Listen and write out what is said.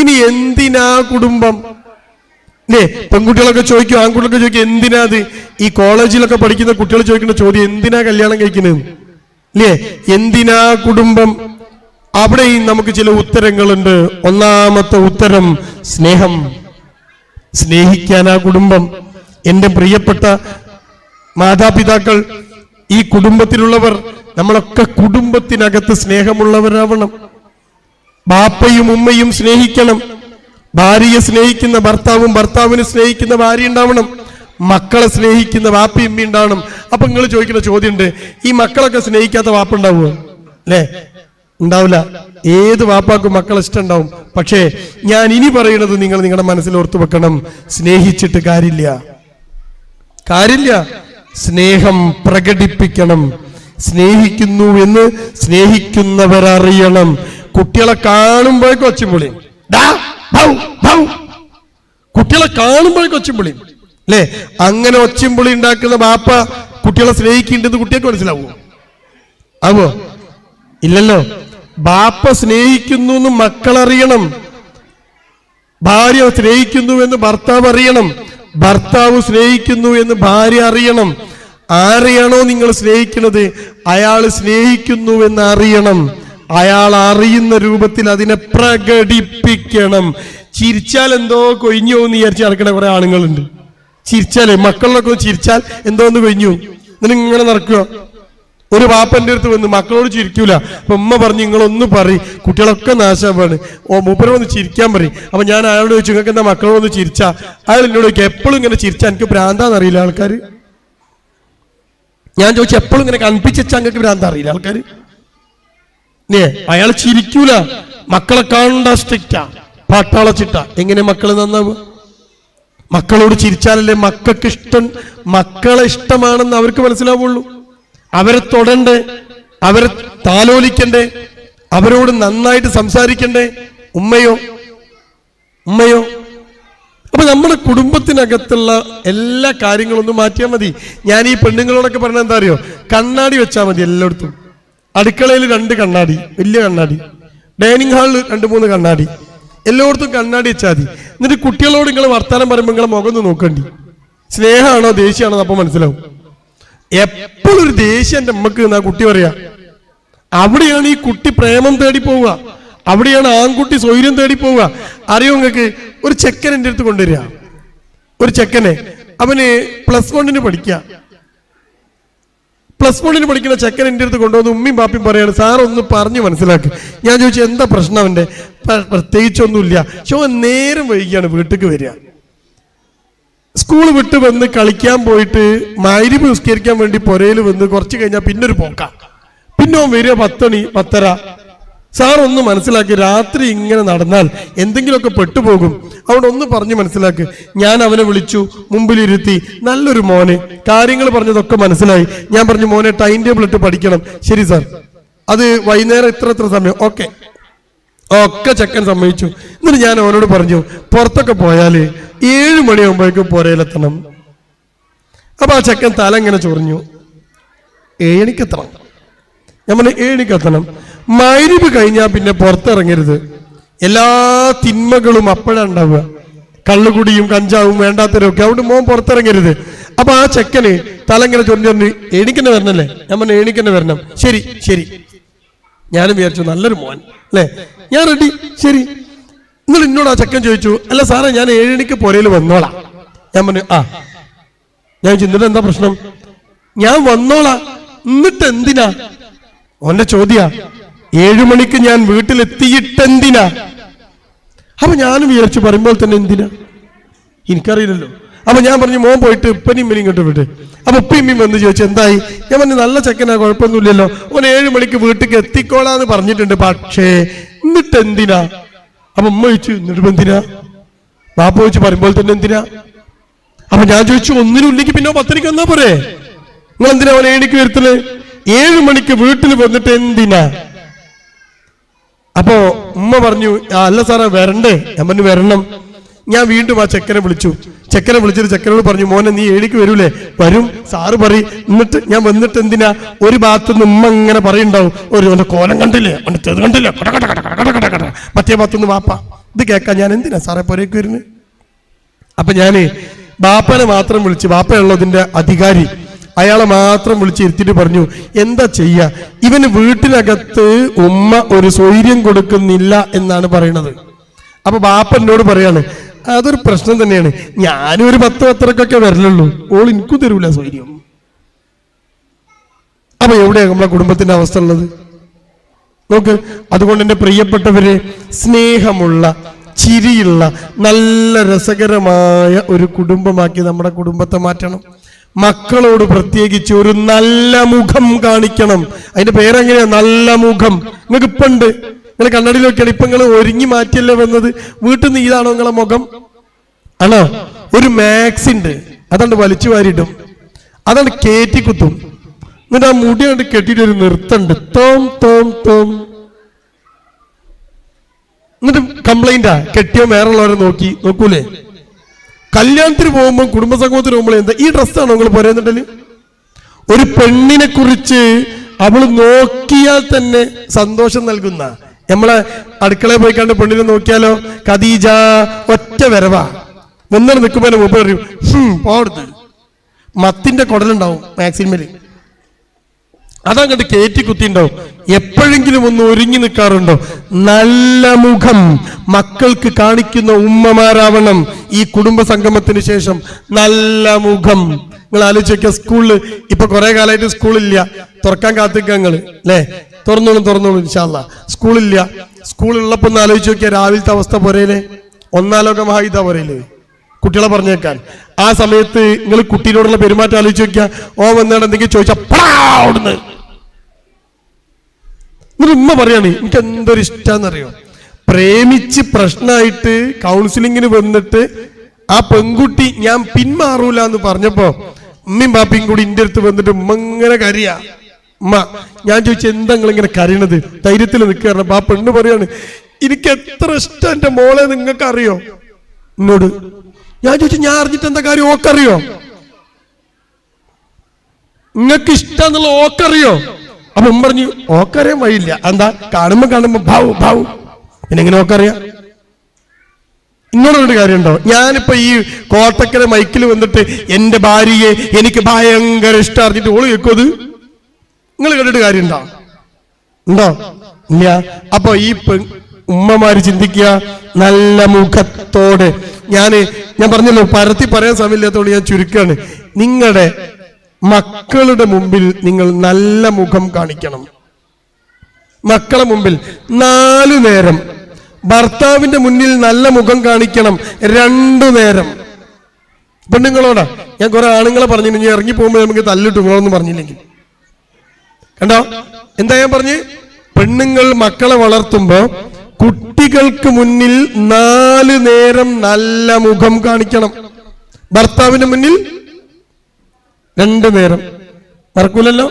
ഇനി എന്തിനാ കുടുംബം? അല്ലേ പെൺകുട്ടികളൊക്കെ ചോദിക്കും ആൺകുട്ടികളൊക്കെ ചോദിക്കും എന്തിനാ അത്? ഈ കോളേജിലൊക്കെ പഠിക്കുന്ന കുട്ടികൾ ചോദിക്കുന്ന ചോദ്യം എന്തിനാ കല്യാണം കഴിക്കുന്നത്? അല്ലേ എന്തിനാ കുടുംബം? അവിടെയും നമുക്ക് ചില ഉത്തരങ്ങളുണ്ട്. ഒന്നാമത്തെ ഉത്തരം സ്നേഹം. സ്നേഹിക്കാനാ കുടുംബം. എന്റെ പ്രിയപ്പെട്ട മാതാപിതാക്കൾ ഈ കുടുംബത്തിലുള്ളവർ നമ്മളൊക്കെ കുടുംബത്തിനകത്ത് സ്നേഹമുള്ളവരാവണം. ബാപ്പയും ഉമ്മയും സ്നേഹിക്കണം. ഭാര്യയെ സ്നേഹിക്കുന്ന ഭർത്താവും ഭർത്താവിനെ സ്നേഹിക്കുന്ന ഭാര്യ ഉണ്ടാവണം. മക്കളെ സ്നേഹിക്കുന്ന വാപ്പി ഉമ്മയും ഉണ്ടാവണം. അപ്പൊ നിങ്ങൾ ചോദിക്കുന്ന ചോദ്യമുണ്ട് ഈ മക്കളൊക്കെ സ്നേഹിക്കാത്ത വാപ്പ ഉണ്ടാവുമോ അല്ലേ? ഉണ്ടാവില്ല. ഏത് വാപ്പാക്കും മക്കളെ ഇഷ്ടം ഉണ്ടാവും പക്ഷേ ഞാൻ ഇനി പറയുന്നത് നിങ്ങൾ നിങ്ങളുടെ മനസ്സിൽ ഓർത്തു വെക്കണം. സ്നേഹിച്ചിട്ട് കാര്യമില്ല. കാര്യമില്ല. സ്നേഹം പ്രകടിപ്പിക്കണം. സ്നേഹിക്കുന്നു എന്ന് സ്നേഹിക്കുന്നവരറിയണം. കുട്ടികളെ കാണുമ്പോഴേക്കും ഒച്ചും ഭൗ. കുട്ടികളെ കാണുമ്പോഴേക്കും ഒച്ചമ്പുളി അല്ലേ? അങ്ങനെ ഒച്ചമ്പുളി ഉണ്ടാക്കുന്ന ബാപ്പ കുട്ടികളെ സ്നേഹിക്കേണ്ടത് കുട്ടികൾക്ക് മനസ്സിലാവുമോ ആവോ? ഇല്ലല്ലോ. ബാപ്പ സ്നേഹിക്കുന്നു എന്ന് മക്കളറിയണം. ഭാര്യ സ്നേഹിക്കുന്നു എന്ന് ഭർത്താവ് അറിയണം. ഭർത്താവ് സ്നേഹിക്കുന്നു എന്ന് ഭാര്യ അറിയണം. ആരെയാണോ നിങ്ങൾ സ്നേഹിക്കുന്നത്? അയാൾ സ്നേഹിക്കുന്നു എന്ന് അറിയണം. അയാൾ അറിയുന്ന രൂപത്തിൽ അതിനെ പ്രകടിപ്പിക്കണം. ചിരിച്ചാൽ എന്തോ കൊഴിഞ്ഞു എന്ന് വിചാരിച്ച് നടക്കണ കുറെ ആണുങ്ങളുണ്ട്. ചിരിച്ചാലേ മക്കളിലൊക്കെ ചിരിച്ചാൽ എന്തോ ഒന്ന് കൊഴിഞ്ഞു എന്നിട്ട് ഇങ്ങനെ നടക്കുക. ഒരു വാപ്പന്റെ അടുത്ത് വന്ന് മക്കളോട് ചിരിക്കൂല. അപ്പൊ ഉമ്മ പറഞ്ഞു നിങ്ങളൊന്ന് പറയും കുട്ടികളൊക്കെ നാശമാണ്. ഓ മൂപ്പരെ ഒന്ന് ചിരിക്കാൻ പറയും. അപ്പൊ ഞാൻ അയാളോട് ചോദിച്ചു നിങ്ങൾക്ക് എന്താ മക്കളോടൊന്ന് ചിരിച്ചാ? അയാൾ എന്നോട് ചോദിക്കും എപ്പോഴും ഇങ്ങനെ ചിരിച്ചാ? എനിക്ക് ഭ്രാന്താന്ന് അറിയില്ല ആൾക്കാർ ഞാൻ ചോദിച്ചു എപ്പോഴും ഇങ്ങനെ കൺപിച്ചാ നിങ്ങൾക്ക് ഭ്രാന്ത? അറിയില്ല ആൾക്കാർ അയാൾ ചിരിക്കൂല. മക്കളെ കാണണ്ട സ്ട്രിക്റ്റാ. പാട്ടാളച്ചിട്ട എങ്ങനെ മക്കൾ നന്നാവുക മക്കളോട് ചിരിച്ചാലല്ലേ മക്കൾക്ക് ഇഷ്ടം? മക്കളെ ഇഷ്ടമാണെന്ന് അവർക്ക് മനസ്സിലാവുള്ളൂ. അവരെ തൊടണ്ടേ? അവരെ താലോലിക്കണ്ടേ? അവരോട് നന്നായിട്ട് സംസാരിക്കണ്ടേ? ഉമ്മയോ? ഉമ്മയോ? അപ്പൊ നമ്മുടെ കുടുംബത്തിനകത്തുള്ള എല്ലാ കാര്യങ്ങളും മാറ്റിയാൽ മതി. ഞാൻ ഈ പെണ്ണുങ്ങളോടൊക്കെ പറഞ്ഞ എന്താ അറിയോ? കണ്ണാടി വെച്ചാൽ മതി എല്ലായിടത്തും. അടുക്കളയിൽ രണ്ട് കണ്ണാടി വലിയ കണ്ണാടി. ഡൈനിങ് ഹാളിൽ രണ്ട് മൂന്ന് കണ്ണാടി. എല്ലായിടത്തും കണ്ണാടി വെച്ചാൽ മതി എന്നിട്ട് കുട്ടികളോട് നിങ്ങൾ വർത്താനം പറയുമ്പോൾ നിങ്ങളെ മുഖം ഒന്ന് നോക്കണ്ടി. സ്നേഹമാണോ ദേഷ്യമാണോ അപ്പൊ മനസ്സിലാവും. എപ്പോഴും ഒരു ദേഷ്യം എന്റെ അമ്മയ്ക്ക് എന്നാ കുട്ടി പറയാ. അവിടെയാണ് ഈ കുട്ടി പ്രേമം തേടി പോവുക. അവിടെയാണ് ആൺകുട്ടി സ്വൈര്യം തേടി പോവുക. അറിയോ നിങ്ങൾക്ക് ഒരു ചെക്കൻ എന്റെ അടുത്ത് കൊണ്ടുവരിക. ഒരു ചെക്കനെ. അവന് പ്ലസ് വണ്ണിന് പഠിക്കുക പ്ലസ് വണ്ണിന് പഠിക്കുന്ന ചെക്കൻ എന്റെ അടുത്ത് കൊണ്ടുവന്ന് ഉമ്മയും പാപ്പയും പറയാണ് സാർ ഒന്ന് പറഞ്ഞു മനസ്സിലാക്ക്. ഞാൻ ചോദിച്ചു എന്താ പ്രശ്നം അവന്റെ? "പ്ര- പ്രത്യേകിച്ചൊന്നുമില്ല. അവൻ നേരം വൈകിയാണ് വീട്ടിലേക്ക് വരിക. സ്കൂൾ വിട്ട് വന്ന് കളിക്കാൻ പോയിട്ട് മൈരിപ്പ് നിസ്കരിക്കാൻ വേണ്ടി പുരയിൽ വന്ന് കുറച്ച് കഴിഞ്ഞാൽ പിന്നെ ഒരു പോക്ക. പിന്നെ വരിക പത്തണി പത്തര. സാർ ഒന്ന് മനസ്സിലാക്കി രാത്രി ഇങ്ങനെ നടന്നാൽ എന്തെങ്കിലുമൊക്കെ പെട്ടുപോകും. അവിടെ ഒന്ന് പറഞ്ഞു മനസ്സിലാക്ക്. ഞാൻ അവനെ വിളിച്ചു മുമ്പിലിരുത്തി നല്ലൊരു മോനെ. കാര്യങ്ങൾ പറഞ്ഞതൊക്കെ മനസ്സിലായി. ഞാൻ പറഞ്ഞു മോനെ ടൈം ടേബിൾ ഇട്ട് പഠിക്കണം. ശരി സാർ. അത് വൈകുന്നേരം ഇത്ര ഇത്ര സമയം. ഓക്കെ. ഒക്കെ ചെക്കൻ സമ്മതിച്ചു. എന്നിട്ട് ഞാൻ അവനോട് പറഞ്ഞു പുറത്തൊക്കെ പോയാൽ ഏഴ് മണിയാകുമ്പോഴേക്കും പുരയിലെത്തണം. അപ്പൊ ആ ചെക്കൻ തല ഇങ്ങനെ ചൊറിഞ്ഞു ഏഴണിക്കെത്തണം ഞാൻ ഏണി കത്തണം മൈരിവ് കഴിഞ്ഞാൽ പിന്നെ പുറത്തിറങ്ങരുത്. എല്ലാ തിന്മകളും അപ്പോഴാണ് ഉണ്ടാവുക. കള്ളുകുടിയും കഞ്ചാവും വേണ്ടാത്തരും ഒക്കെ അതുകൊണ്ട് മോൻ പുറത്തിറങ്ങരുത്. അപ്പൊ ആ ചെക്കന് തലങ്ങനെ ചൊറിഞ്ഞ് ചൊറിഞ്ഞു എണിക്കന്നെ വരണല്ലേ? നമ്മൾ എണിക്കന്നെ വരണം. ശരി ശരി. ഞാനും വിചാരിച്ചു നല്ലൊരു മോൻ അല്ലേ? ഞാൻ റെഡി ശരി. എന്നിട്ട് എന്നോട് ആ ചെക്കൻ ചോദിച്ചു അല്ല സാറേ ഞാൻ ഏഴണിക്ക് പുരയിൽ വന്നോളാം. ഞാൻ പറഞ്ഞു ആ. ഞാൻ ചിന്തിട്ട് എന്താ പ്രശ്നം? ഞാൻ വന്നോളാം. എന്നിട്ട് എന്തിനാ? ഓന്റെ ചോദ്യ ഏഴു മണിക്ക് ഞാൻ വീട്ടിലെത്തിയിട്ടെന്തിനാ? അപ്പൊ ഞാനും വിചാരിച്ചു പറയുമ്പോൾ തന്നെ എന്തിനാ? എനിക്കറിയില്ലല്ലോ. അപ്പൊ ഞാൻ പറഞ്ഞു മോൻ പോയിട്ട് ഉപ്പനും ഇമ്മനും ഇങ്ങോട്ട് വിട്ട് അപ്പൊ ഉപ്പയും വന്ന് ചോദിച്ചു എന്തായി? ഞാൻ പറഞ്ഞു നല്ല ചെക്കനാ കുഴപ്പമൊന്നുമില്ലല്ലോ. ഓൻ ഏഴു മണിക്ക് വീട്ടിലേക്ക് എത്തിക്കോളാന്ന് പറഞ്ഞിട്ടുണ്ട് പക്ഷേ എന്നിട്ട് എന്തിനാ അപ്പൊ ഉമ്മ ചോദിച്ചു എന്നിട്ട് എന്തിനാ വാപ്പ ചോദിച്ചു പറയുമ്പോൾ തന്നെ എന്തിനാ? അപ്പൊ ഞാൻ ചോദിച്ചു ഒന്നിനും ഇല്ലെങ്കിൽ പിന്നെ പത്തരയ്ക്ക് വന്നാ പോരെ? നിങ്ങൾ എന്തിനാ അവൻ ഏണിക്ക് വരുത്തൽ? ഏഴു മണിക്ക് വീട്ടിൽ വന്നിട്ട് എന്തിനാ? അപ്പോ ഉമ്മ പറഞ്ഞു അല്ല സാറേ വരണ്ടേ. ഞാൻ പറഞ്ഞു വരണം. ഞാൻ വീണ്ടും ആ ചെക്കനെ വിളിച്ചു. ചെക്കനെ വിളിച്ചിട്ട് ചെക്കനോട് പറഞ്ഞു മോനെ നീ ഏഴിക്ക് വരൂലേ? വരും. സാറ് പറയും എന്നിട്ട് ഞാൻ വന്നിട്ട് എന്തിനാ? ഒരു ഭാഗത്ത് നിന്ന് ഉമ്മ ഇങ്ങനെ പറയുണ്ടാവും ഒരു അവന്റെ കോലം കണ്ടില്ലേ? അവന്റെ തെത് കണ്ടില്ലേ? കട കട. മറ്റേ ഭാഗത്തുനിന്ന് വാപ്പ ഇത് കേൾക്കാൻ ഞാൻ എന്തിനാ സാറേ പുരയ്ക്ക് വരുന്നത്? അപ്പൊ ഞാൻ ബാപ്പനെ മാത്രം വിളിച്ച് ബാപ്പയുള്ളതിന്റെ അധികാരി. അയാളെ മാത്രം വിളിച്ചിരുത്തിട്ട് പറഞ്ഞു എന്താ ചെയ്യ? ഇവന് വീട്ടിനകത്ത് ഉമ്മ ഒരു സ്വൈര്യം കൊടുക്കുന്നില്ല എന്നാണ് പറയണത്. അപ്പൊ ബാപ്പ എന്നോട് പറയാണ് അതൊരു പ്രശ്നം തന്നെയാണ്. ഞാനും ഒരു പത്ത് പത്തരക്കൊക്കെ വരലുള്ളൂ. ഓൾ എനിക്കും തരൂല സ്വൈര്യം. അപ്പൊ എവിടെയാണ് നമ്മളെ കുടുംബത്തിന്റെ അവസ്ഥ ഉള്ളത്? നോക്ക് അതുകൊണ്ട് എന്റെ പ്രിയപ്പെട്ടവരെ സ്നേഹമുള്ള ചിരിയുള്ള നല്ല രസകരമായ ഒരു കുടുംബമാക്കി നമ്മുടെ കുടുംബത്തെ മാറ്റണം. മക്കളോട് പ്രത്യേകിച്ച് ഒരു നല്ല മുഖം കാണിക്കണം. അതിന്റെ പേരെങ്ങനെയാ? നല്ല മുഖം. നിങ്ങൾക്ക് ഇപ്പൊ ഉണ്ട് നിങ്ങൾ കണ്ണടിയിൽ നോക്കിയാണ്. ഇപ്പൊ നിങ്ങൾ ഒരുങ്ങി മാറ്റിയല്ലേ വന്നത്? വീട്ടിൽ നിന്ന് ഇതാണോ നിങ്ങളെ മുഖം? ആണോ? ഒരു മാക്സ് ഉണ്ട്. അതാണ്ട് വലിച്ചു വാരിയിടും. അതാണ് കേറ്റി കുത്തും. എന്നിട്ട് ആ മുടി കണ്ട് കെട്ടിയിട്ട് ഒരു നിർത്തുണ്ട് തോം തോം തോം. എന്നിട്ട് കംപ്ലൈന്റാ കെട്ടിയോ വേറെ ഉള്ളവരെ നോക്കി. നോക്കൂലേ? കല്യാണത്തിന് പോകുമ്പോൾ കുടുംബസംഗമത്തിന് പോകുമ്പോൾ എന്താ? ഈ ഡ്രസ്സാണോ നിങ്ങൾ പറയുന്നുണ്ടല്ലേ ഒരു പെണ്ണിനെ കുറിച്ച് അവൾ നോക്കിയാൽ തന്നെ സന്തോഷം നൽകുന്ന. നമ്മളെ അടുക്കളയിൽ പോയി കണ്ട് പെണ്ണിനെ നോക്കിയാലോ? ഖദീജ ഒറ്റ വരവാ. വന്നിട്ട് നിൽക്കുമ്പോൾ മുമ്പ് പറയും "ഹും, മത്തിന്റെ കുടലുണ്ടാവും മാക്സിമൽ. അതങ്ങോട്ട് കയറ്റി കുത്തിണ്ടാവും. എപ്പോഴെങ്കിലും ഒന്ന് ഒരുങ്ങി നിൽക്കാറുണ്ടോ നല്ല മുഖം മക്കൾക്ക് കാണിക്കുന്ന ഉമ്മമാരാവണം ഈ കുടുംബ സംഗമത്തിന് ശേഷം. നല്ല മുഖം. നിങ്ങൾ ആലോചിക്കുക സ്കൂളിൽ ഇപ്പൊ കുറെ കാലമായിട്ട് സ്കൂളില്ല. തുറക്കാൻ കാത്തിക്കുക നിങ്ങൾ അല്ലേ തുറന്നോളും തുറന്നോളും ഇൻഷാല്ല സ്കൂളില്ല. സ്കൂളുള്ളപ്പോ ഒന്ന് ആലോചിച്ച് നോക്കിയാൽ രാവിലത്തെ അവസ്ഥ പോരേലെ? ഒന്നാലോക മഹായുധ പോരേലേ? കുട്ടികളെ പറഞ്ഞേക്കാൻ. ആ സമയത്ത് നിങ്ങൾ കുട്ടീനോടുള്ള പെരുമാറ്റം ആലോചിച്ച് നോക്കിയാൽ ഓ വന്നാണ് എന്തെങ്കിലും ചോദിച്ചാൽ എന്നിട്ട് ഉമ്മ പറയാണ് എനിക്ക് എന്തൊരു ഇഷ്ടാന്നറിയോ? പ്രേമിച്ച് പ്രശ്നമായിട്ട് കൗൺസിലിങ്ങിന് വന്നിട്ട് ആ പെൺകുട്ടി ഞാൻ പിന്മാറൂല എന്ന് പറഞ്ഞപ്പോ ഉമ്മയും ബാപ്പയും കൂടി ഇന്റെ അടുത്ത് വന്നിട്ട് ഉമ്മ ഇങ്ങനെ കരിയ. ഉമ്മ ഞാൻ ചോദിച്ചു എന്താ നിങ്ങൾ ഇങ്ങനെ കരയണത്? ധൈര്യത്തിൽ നിൽക്കുകയാണ് ആ പെണ്ണ് പറയാണ് എനിക്ക് എത്ര ഇഷ്ടം എന്റെ മോളെ നിങ്ങൾക്ക് അറിയോ എന്നോട് ഞാൻ ചോദിച്ചു ഞാൻ അറിഞ്ഞിട്ട് എന്താ കാര്യം? ഓക്കറിയോ? നിങ്ങൾക്ക് ഇഷ്ടം എന്നുള്ള ഓക്കറിയോ? അപ്പൊ ഉമ്മ പറഞ്ഞു ഓക്കറിയാൻ വഴിയില്ല. എന്താ കാണുമ്പോ കാണുമ്പോ ഭാവു ഭാവു. പിന്നെ എങ്ങനെ ഓക്കറിയാം? കാര്യം കാര്യമുണ്ടോ? ഞാനിപ്പോ ഈ കോട്ടക്കര മൈക്കിൽ വന്നിട്ട് എന്റെ ഭാര്യയെ എനിക്ക് ഭയങ്കര ഇഷ്ടം അറിഞ്ഞിട്ട് ഓൾ കേൾക്കും അത്. നിങ്ങൾ കേട്ടിട്ട് കാര്യം ഉണ്ടോ? ഉണ്ടോ ഇല്ല. അപ്പൊ ഈ ഉമ്മമാര് ചിന്തിക്കുക നല്ല മുഖത്തോടെ. ഞാൻ ഞാൻ പറഞ്ഞല്ലോ പരത്തി പറയാൻ സമയമില്ലാത്തതുകൊണ്ട് ഞാൻ ചുരുക്കാണ്. നിങ്ങളുടെ മക്കളുടെ മുമ്പിൽ നിങ്ങൾ നല്ല മുഖം കാണിക്കണം. മക്കളെ മുമ്പിൽ നാലു നേരം. ഭർത്താവിന്റെ മുന്നിൽ നല്ല മുഖം കാണിക്കണം രണ്ടു നേരം. പെണ്ണുങ്ങളോടാ ഞാൻ കുറെ ആണുങ്ങളെ പറഞ്ഞു ഞാൻ ഇറങ്ങി പോകുമ്പോൾ നമുക്ക് തല്ലിട്ടു എന്ന് പറഞ്ഞില്ലെങ്കിൽ. കണ്ടോ? എന്താ ഞാൻ പറഞ്ഞു? പെണ്ണുങ്ങൾ മക്കളെ വളർത്തുമ്പോ കുട്ടികൾക്ക് മുന്നിൽ നാല് നേരം നല്ല മുഖം കാണിക്കണം. ഭർത്താവിന്റെ മുന്നിൽ രണ്ടു നേരം മറക്കൂലല്ലോ?